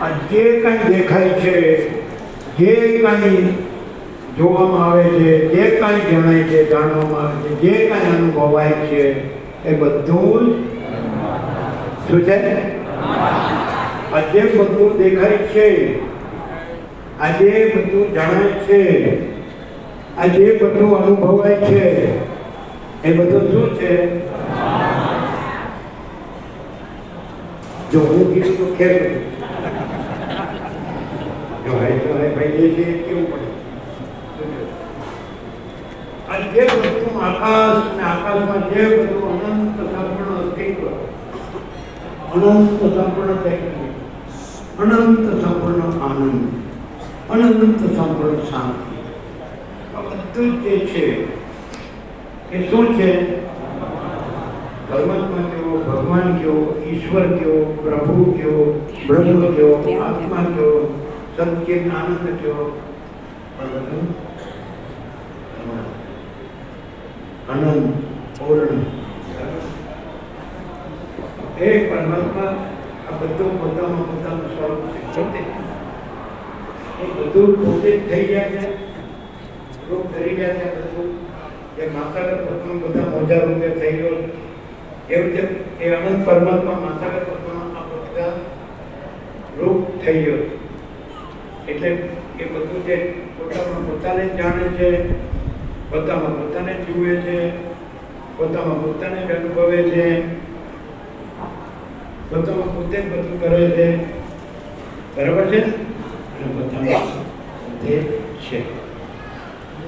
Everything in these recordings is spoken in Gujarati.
આ જે કાંઈ દેખાય છે, જે કંઈ જોવામાં આવે છે, જે કાંઈ જણાય છે, જાણવામાં આવે છે, જે કાંઈ અનુભવાય છે, એ બધું શું છે? આ જે બધું દેખાય છે, આ જે બધું જણાય છે, આ જે બધું અનુભવાય છે, એ બધું શું છે? જો હું કીધું તો જો હે તો હે ભાઈ એ છે એ કેવું પડે આ જે બધું આકાશ અને આકાશમાં જે બધું અનંત સંપૂર્ણ અસ્તિત્વ અનંત સંપૂર્ણ ચૈતન્ય અનંત સંપૂર્ણ આનંદ અનંત સંપૂર્ણ શાંતિ આ બધું જ જે છે એ શું છે પરમાત્મા કયો ભગવાન કયો ઈશ્વર કયો પ્રભુ કયો બ્રહ્મ કયો આત્મા કયો સત્ય આનંદ કયો પણ બધું આનંદ પૂર્ણ એ પરમાત્મા આ બધું પોતામાં પોતાનું સ્વરૂપ છે પોતે એ બધું પોતે જ થઈ ગયા છે રૂપ ધરી ગયા છે બધું જે માતાગર પોતાનું બધા મોજા રૂપે થઈ ગયો એવું છે એ અનંત પરમાત્મા માતાગર પોતાનું આ બધા રૂપ થઈ ગયો એટલે એ બધું જે પોતામાં પોતાને જાણે છે, પોતામાં પોતાને જીવે છે, પોતામાં પોતાને અનુભવે છે, પોતામાં પોતે જ બધું કરે છે. બરાબર છે? અને પોતામાં પોતે છે.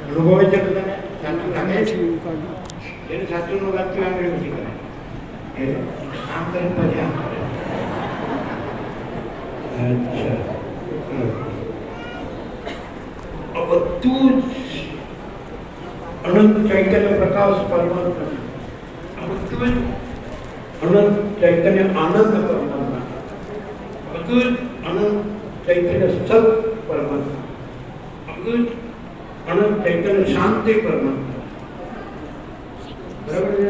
અનુભવે છે બધાને? સાચું લાગે છે એને સાચું નું લાગતું આંગળી નથી કરે. એ આમ કરે પછી આમ કરે. અચ્છા. બધું જ અનંત ચૈતન્ય પ્રકાશ પરમાત્મા છે. આ બધું જ અનંત ચૈતન્ય આનંદ પરમાત્મા આ બધું જ અનંત ચૈતન્ય સત પરમાત્મા આ બધું જ અનંત ચૈતન્ય શાંતિ પરમાત્મા બરાબર છે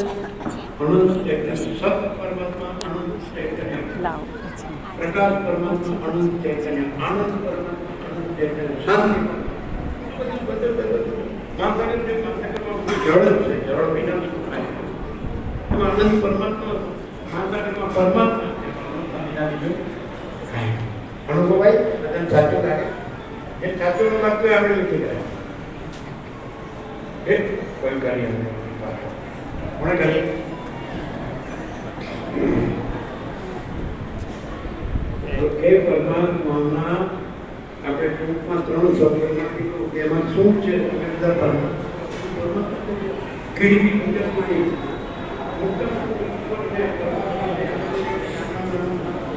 અનંત ચૈતન્ય સત પરમાત્મા અનંત ચૈતન્ય લાવો પછી પ્રકાશ પરમાત્મા અનંત ચૈતન્ય આનંદ પરમાત્મા અનંત ચૈતન્ય શાંતિ પરમાત્મા. અનુભવાય? બધાને સાચું લાગે? જે સાચું ન લાગતું આપણે કરે એ કોઈ એ પરમાત્માના આપણે ટૂંકમાં ત્રણ કે એમાં શું છે? બધા પરમાત્મા કીડી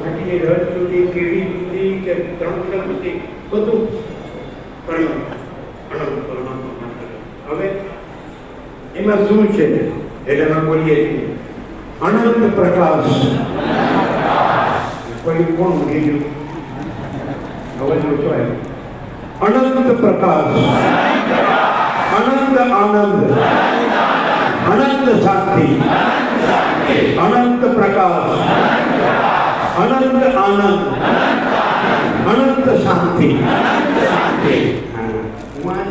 માટીની રસ કે ત્રણ સુધી, બધું પ્રણામ અનંત પરમાત્મા. હવે એમાં શું છે? એટલે અમે છીએ, અનંત પ્રકાશ. કોઈ કોણ ગયું? અવાજ ઓછો આવ્યો અનંત પ્રકાશ. અનંત આનંદ. અનંત શાંતિ. અનંત પ્રકાશ. અનંત આનંદ. અનંત શાંતિ. હા, આ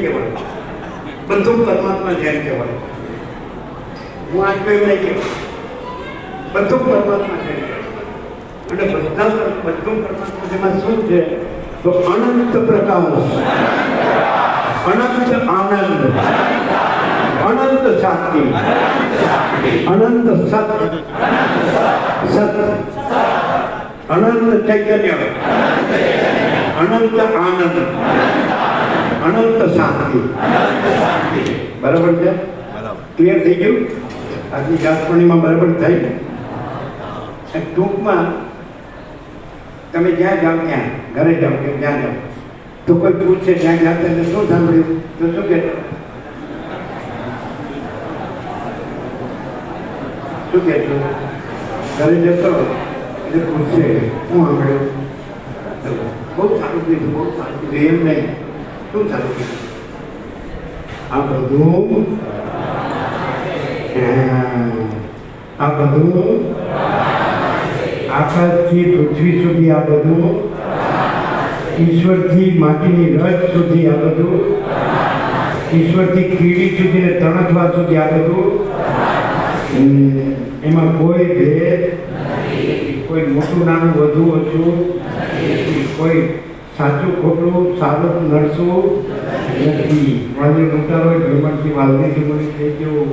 કહેવાય. બધું પરમાત્મા જેમ કહેવાય. હું આ એમ નહીં કહેવાય. બધું પરમાત્મા જેમ કહેવાય. અને બધા બધું પરમાત્મા જેમાં શું છે? તો અનંત પ્રકાશ અનંત આનંદ. અનંત શાંતિ અનંત સત. સત. અનંત ચૈતન્ય. અનંત આનંદ. અનંત શાંતિ. બરાબર છે? ક્લિયર થઈ ગયું? આજની જાત પૂર્ણિમા બરાબર થઈ ટૂંકમાં તમે જ્યાં જાઓ ત્યાં, ઘરે જાઓ કે જ્યાં જાઓ. તો કોઈ પૂછે ત્યાં ગયા તેને શું સાંભળ્યું? તો શું કે શું કે છો ઘરે જતો એટલે પૂછશે શું સાંભળ્યું? બહુ સારું કીધું, બહુ સારું કીધું. એમ નહીં. શું સારું કીધું? આ બધું આ બધું આકાશથી પૃથ્વી સુધી આ બધું, ઈશ્વરથી માટીની રજ સુધી આ બધું, ઈશ્વરથી કીડી સુધી ને તણખવા સુધી આ બધું. એમાં કોઈ ભેદ કોઈ મોટું, નાનું, વધુ ઓછું કોઈ સાચું, ખોટું, સારું નડશું નથી. વાલી હોય ભ્રમણથી વાલની મને થઈ ગયો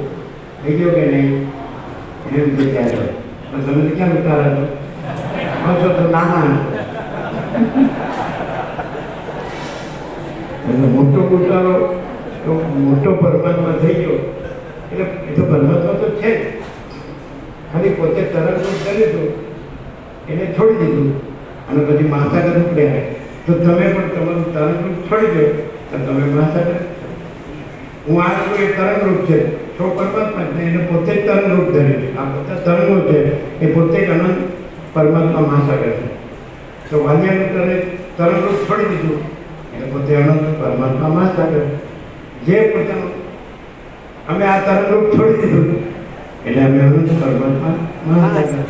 થઈ ગયો કે નહીં? એમ રીતે પણ તમે ક્યાં ઉતારા છો? છો તો નાના એટલે મોટો ઉતારો તો મોટો પરમાત્મા થઈ ગયો. એટલે એ તો પરમાત્મા તો છે જ. ખાલી પોતે તરંગ કર્યું હતું એને છોડી દીધું. અને પછી માથાગર ઉપડ્યા. તો તમે પણ તમારું તરંગરૂપ છોડી દો. તો તમે માથાગર હું આ છું એ તરંગરૂપ છે. છો પરમાત્મા એને પોતે જ તરંગરૂપ ધરે છે. આ બધા તરંગો છે. એ પોતે જ અનંત પરમાત્મા મહાસાગર છે. તો વાલ્યાનું તરે તરંગરૂપ છોડી દીધું. એટલે પોતે અનંત પરમાત્મા મહાસાગર. જે પોતાનું અમે આ તરંગરૂપ છોડી દીધું. એટલે અમે અનંત પરમાત્મા મહાસાગર.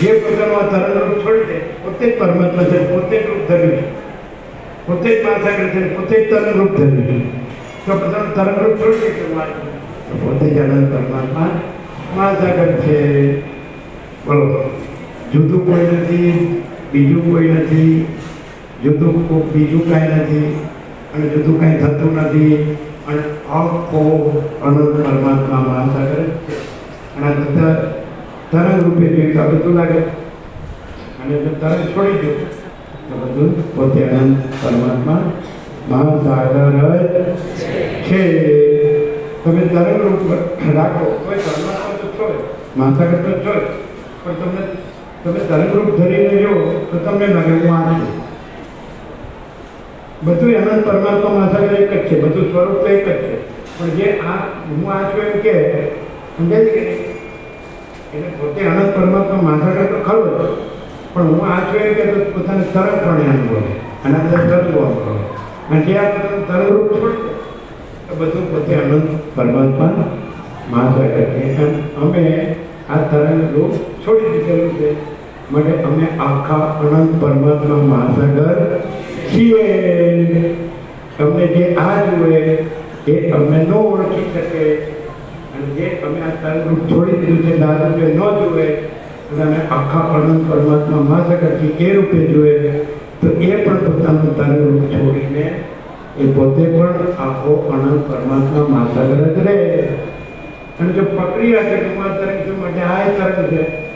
જે પોતાનું આ તરંગરૂપ છોડી દે, પોતે જ પરમાત્મા છે, પોતે જ રૂપ ધર્યું છે. પોતે જ મહાસાગર છે, પોતે જ તરંગરૂપ ધર્યું છે. તો પોતાનું તરંગરૂપ છોડી દે પોતે જ અનંત પરમાત્મા મહાસાગર છે. બોલો. જુદું કોઈ નથી, બીજું કોઈ નથી જુદું બીજું કાંઈ નથી અને જુદું કાંઈ થતું નથી અને આખો અનંત પરમાત્મા મહાસાગર અને બધા તરંગ રૂપે તો બધું લાગે અને જો તરંગ છોડી દો તો બધું પોતે અનંત પરમાત્મા મહાસાગર છે. તમે તરંગ રૂપ રાખો, કોઈ પરમાત્મા તો છો મહાસાગર તો છો પણ તમને તમે ધર્મરૂપ રૂપ ધરીને જો તો તમને લાગે હું આ છું. બધું અનંત પરમાત્મા માથા એક જ છે બધું સ્વરૂપ તો એક જ છે. પણ જે આ હું આ છું એમ કે સમજાય છે કે એટલે પોતે અનંત પરમાત્મા માથા તો ખરો જ. પણ હું આ છું એમ કે પોતાને તરત પણ અનુભવે અને અંદર તરંગો અનુભવે અને જે આ તરંગરૂપ છોડી દે, તો બધું પોતે અનંત પરમાત્મા માથા કરે અમે આ તરંગ રૂપ છોડી દીધેલું છે. માટે અમે આખા અનંત પરમાત્મા મહાસાગર છીએ. તમને જે આ જુએ, એ અમને ન ઓળખી શકે. અને જે અમે આ રૂપ છોડી દીધું છે, દાદા જે ન જુએ, અને અમે આખા અનંત પરમાત્મા મહાસાગરથી એ રૂપે જુએ. તો એ પણ પોતાનું રૂપ છોડીને એ પોતે પણ આખો અનંત પરમાત્મા મહાસાગર જ રહે. અને જો પકડી રાખે કે હું આ તરંગ છું માટે આ એ તરંગ છે.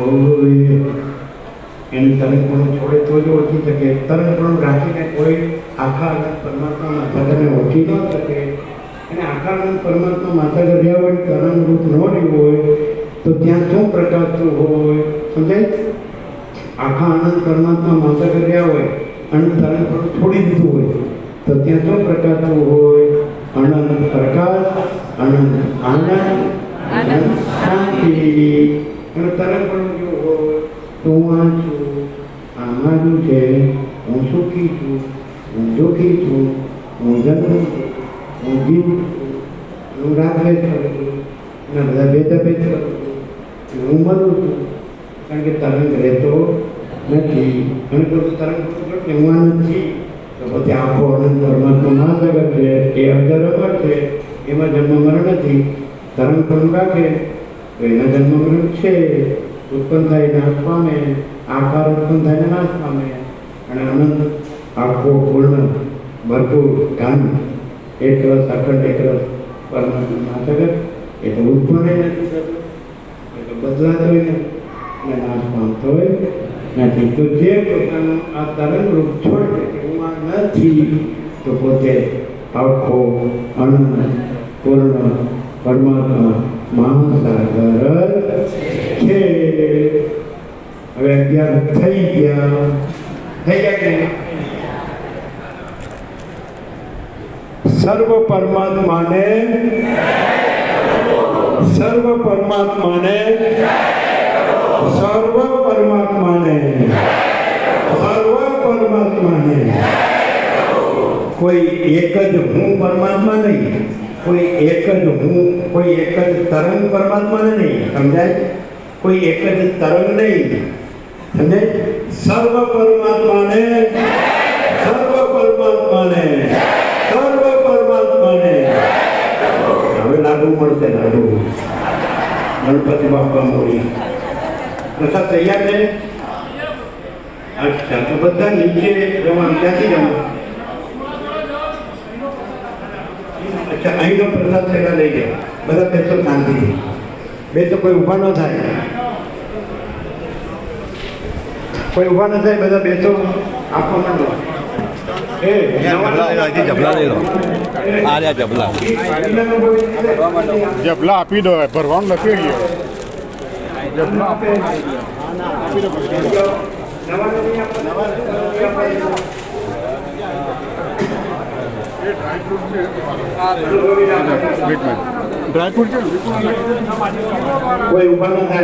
એ એની તરંગ પણ છોડે તો જ ઓછી શકે. તરંગ પણ રાખીને કોઈ આખા અનંત પરમાત્મા માથાગરને ઓછી ન શકે. અને આખા અનંત પરમાત્મા માથાગર રહ્યા હોય તરંગ રૂપ ન રહ્યું હોય તો ત્યાં શું પ્રકાશતું હોય? સમજાય? આખા આનંદ પરમાત્મા માતા રહ્યા હોય અને તરંગ પણ છોડી દીધું હોય તો ત્યાં શું પ્રકાશતું હોય? અનંત પ્રકાશ અનંત આનંદ અનંત શાંતિ. અને તરંગ પણ જો હોય તો હું આ છું આ મારું છે હું સુખી છું હું દુઃખી છું હું જન્મ છું હું જીવું છું હું રાત્રે કરું છું અને બધા ભેદા ભેદ કરું છું અને હું મરું છું કારણ કે તરંગ રહેતો નથી અને જો તરંગ પૂરું કે હું આ નથી તો પછી આખો અનંત પરમાત્મા મહાસાગર છે એ અજર અમર છે એમાં જન્મ મરણ નથી તરંગ પણ રાખે તો એના જન્મ મરણ છે, ઉત્પન્ન થાય નાશ પામે આકાર ઉત્પન્ન થાય ને નાશ પામે અને અનંત આખો પૂર્ણ ભરપૂર ધન, એક રસ, અખંડ એક રસ પરમાત્મા જગત એ તો ઉત્પન્ન નથી થતું એ તો બદલાતો અને નાશ પામતો નથી તો જે પોતાનું આ તરંગ રૂપ છોડે કે હું નથી, તો પોતે આખો અનંત, પૂર્ણ પરમાત્મા મહાસાગર છે હવે થઈ ગયા. થઈ ગયા સર્વ પરમાત્માને સર્વ પરમાત્માને સર્વ પરમાત્માને સર્વ પરમાત્માને કોઈ એક જ હું પરમાત્મા નહીં. કોઈ એક જ હું, કોઈ એક જ તરંગ પરમાત્માને નહીં, સમજાય? કોઈ એક જ તરંગ નહીં, સમજાય? સર્વ પરમાત્માને સર્વ પરમાત્માને સર્વ પરમાત્માને. હવે લાડુ મળશે, લાડુ. ગણપતિ બાપા મોરી. પ્રસાદ તૈયાર છે? અચ્છા, તો બધા નીચે જવાનું ક્યાંથી જવાનું. અચ્છા અહીંનો પ્રસાદ પહેલા લઈ જાઓ બધા બેસો શાંતિથી બે તો કોઈ ઊભા ન થાય. કોઈ ઊભા ન થાય બધા બેસો આપવા માંડો એ જબલા લઈ લો. જબલા. જબલા આપી દો ભરવાનું નથી ગયો જબલા આપી. દો ડ્રાયફ્રૂટ છે કોઈ ઊભા ન થાય.